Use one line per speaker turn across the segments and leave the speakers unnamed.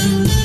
Thank you.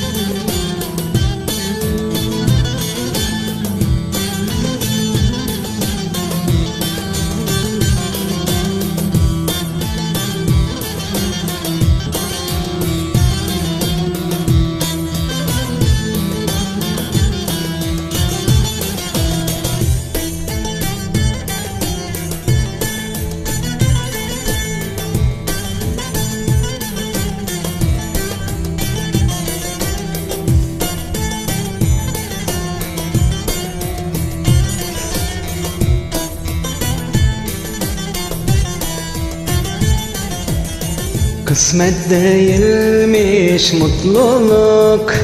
Kısmet değilmiş mutluluk.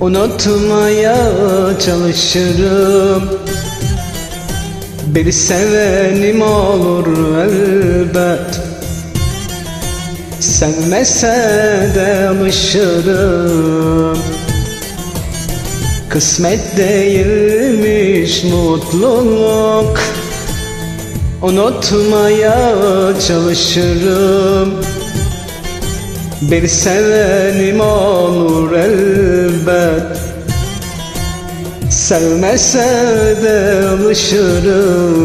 Unutmaya çalışırım. Bir sevenim olur elbet. Sevmese de alışırım. Kısmet değilmiş mutluluk Unutmaya çalışırım. Bir sevenim olur elbet. Sevmese de alışırım.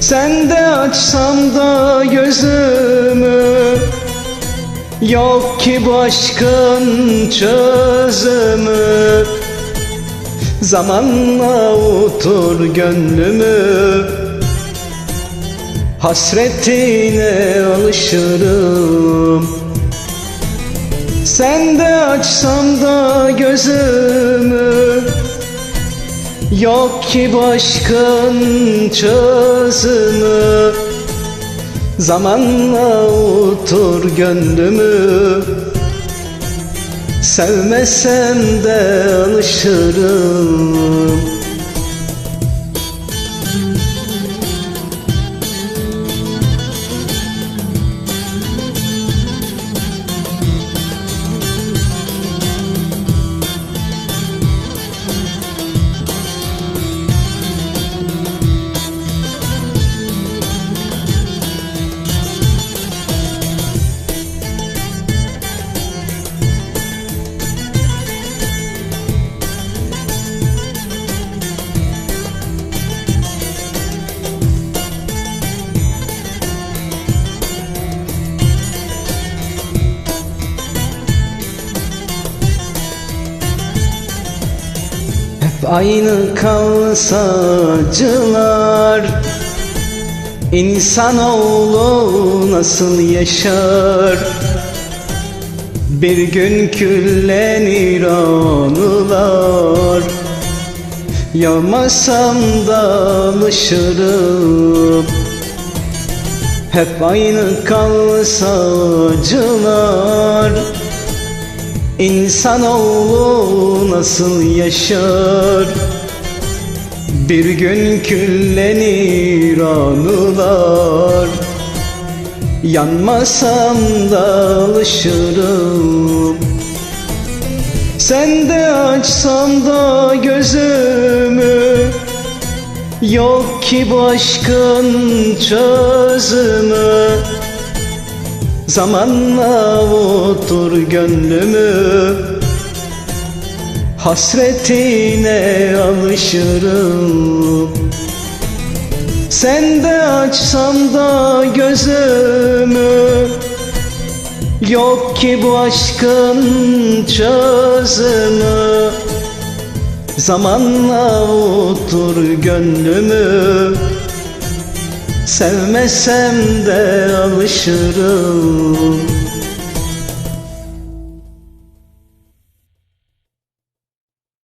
Sen de açsam da gözümü. Yok ki başkın çözümü Zamanla otur gönlümü. Hasretine alışırım. Sen de açsam da gözümü. Yok ki başkın çözümü. Zamanla otur gönlümü Sevmesem de alışırım aynı kalsa acılar İnsanoğlu nasıl yaşar? Bir gün küllenir anılar Yanmasam da alışırım. Hep aynı kalsa acılar İnsanoğlu nasıl yaşar? Bir gün küllenir anılar. Yanmasam da alışırım. Sen de açsam da gözümü. Yok ki başkın çözümü Zamanla otur gönlümü. Hasretine alışırım. Sen de açsam da gözümü. Yok ki bu aşkın çözümü. Zamanla otur gönlümü Sevmesem de alışırım